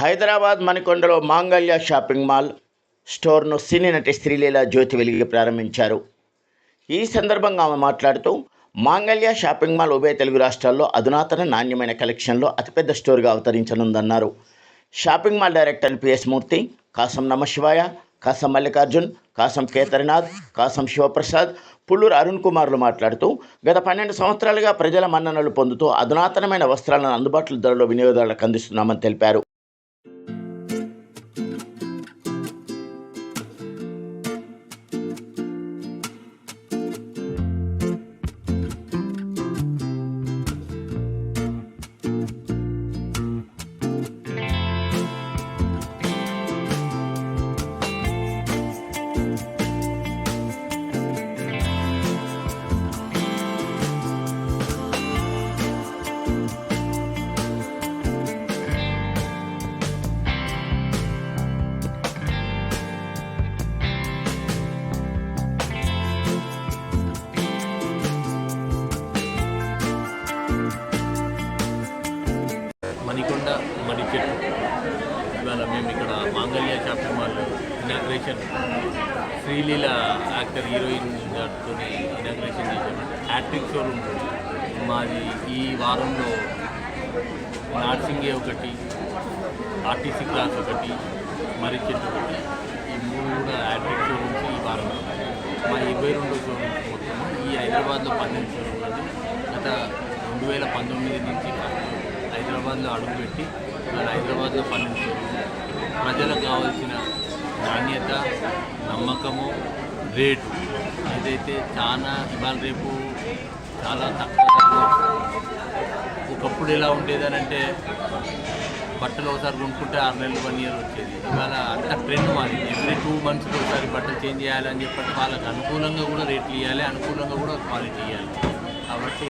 హైదరాబాద్ మణికొండలో మాంగళ్య shopping mall స్టోర్ను సినీ నటి శ్రీలీల జ్యోతి వెలిగి ప్రారంభించారు. ఈ సందర్భంగా ఆమె మాట్లాడుతూ మాంగళ్య షాపింగ్ మాల్ ఉభయ తెలుగు రాష్ట్రాల్లో అధునాతన నాణ్యమైన కలెక్షన్లో అతిపెద్ద స్టోర్గా అవతరించనుందన్నారు. Shopping mall director PS Murthy Kasam Namasivaya Kasam Mallikarjun కాసం కేతరినాథ్ కాసం శివప్రసాద్ పుల్లూరు అరుణ్ కుమార్లు మాట్లాడుతూ గత పన్నెండు సంవత్సరాలుగా ప్రజల మన్ననలు పొందుతూ అధునాతనమైన వస్త్రాలను అందుబాటులో ధరలో వినియోగదారులకు అందిస్తున్నామని తెలిపారు. మణికొండ మణిచెట్టు ఇవాళ మేము ఇక్కడ Mangalya shopping mall inauguration Sreeleela actor heroine గారితో ఇనాగ్రేషన్ చేసామంటే హ్యాట్రిక్ షోరూమ్ మాది ఈ వారంలో నార్సింగే ఒకటి ఆర్టీసీ క్లాస్ ఒకటి మరిచెట్టు ఒకటి. ఈ మూడు కూడా హ్యాట్రిక్ షోరూమ్స్ ఈ వారంలో. మా ఇరవై రెండు షోరూమ్స్ మొత్తం. ఈ హైదరాబాద్లో పన్నెండు షోరూమ్లు గత రెండు వేల పంతొమ్మిది నుంచి హైదరాబాద్లో అడుగుపెట్టి వాళ్ళు హైదరాబాద్లో పన్నెండు ప్రజలకు కావాల్సిన నాణ్యత నమ్మకము రేటు. ఏదైతే చాలా ఇవాళ రేపు చాలా తక్కువ ఒకప్పుడు ఎలా ఉండేదని అంటే బట్టలు ఒకసారి కొనుక్కుంటే ఆరు నెలలు వన్ ఇయర్ వచ్చేది. ఇవాళ అంత ట్రెండ్ మాది ఎవ్రీ టూ మంత్స్కి ఒకసారి బట్టలు చేంజ్ చేయాలని చెప్పి వాళ్ళకి అనుకూలంగా కూడా రేట్లు ఇవ్వాలి అనుకూలంగా కూడా క్వాలిటీ ఇవ్వాలి కాబట్టి